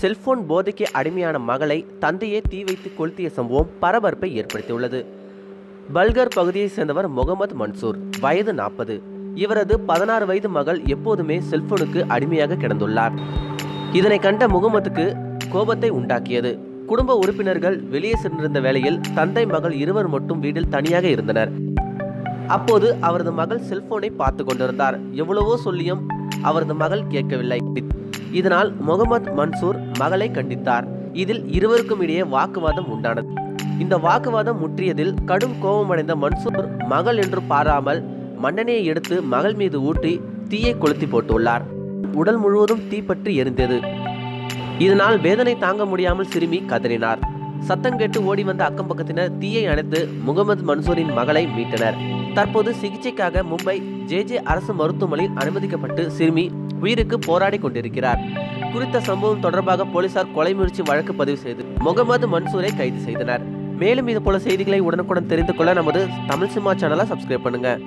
Cellphone போதைக்கு அடிமையான மகளை தந்தையே தீ வைத்து கொளுத்திய சம்பவம் பரபரப்பை ஏற்படுத்தியுள்ளது. பல்கர் பகுதியைச் சேர்ந்தவர் முகமது மன்சூர் வயது நாற்பது. இவரது பதினாறு வயது மகள் எப்போதுமே செல்போனுக்கு அடிமையாக கிடந்துள்ளார். இதனை கண்ட முகமதுக்கு கோபத்தை உண்டாக்கியது. குடும்ப உறுப்பினர்கள் வெளியே சென்றிருந்த வேளையில் தந்தை மகள் இருவர் மட்டும் வீட்டில் தனியாக இருந்தனர். அப்போது அவரது மகள் செல்போனை பார்த்து கொண்டிருந்தார். எவ்வளவோ சொல்லியும் அவரது மகள் கேட்கவில்லை. இதனால் முகமது மன்சூர் மகளை கண்டித்தார். இதில் இருவருக்கும் இடையே வாக்குவாதம் உண்டானது. இந்த வாக்குவாதம் முற்றியதில் கடும் கோபமடைந்த மன்சூர் மகள் என்று பாராமல் மன்னனையை எடுத்து மகள் மீது ஊட்டி தீயை கொளுத்தி போட்டுள்ளார். உடல் முழுவதும் தீப்பற்றி எரிந்தது. இதனால் வேதனை தாங்க முடியாமல் சிறுமி கதறினார். சத்தம் கேட்டு ஓடி வந்த அக்கம் பக்கத்தினர் தீயை அணைத்து முகமது மன்சூரின் மகளை மீட்டனர். தற்போது சிகிச்சைக்காக மும்பை ஜே ஜே அரசு மருத்துவமனையில் அனுமதிக்கப்பட்டு சிறுமி உயிருக்கு போராடி கொண்டிருக்கிறார். குறித்த சம்பவம் தொடர்பாக போலீசார் கொலை முயற்சி வழக்கு பதிவு செய்து முகமது மன்சூரை கைது செய்தனர். மேலும் இது போல செய்திகளை உடனுக்குடன் தெரிந்து கொள்ள நமது தமிழ் சினிமா சேனலை சப்ஸ்கிரைப் பண்ணுங்க.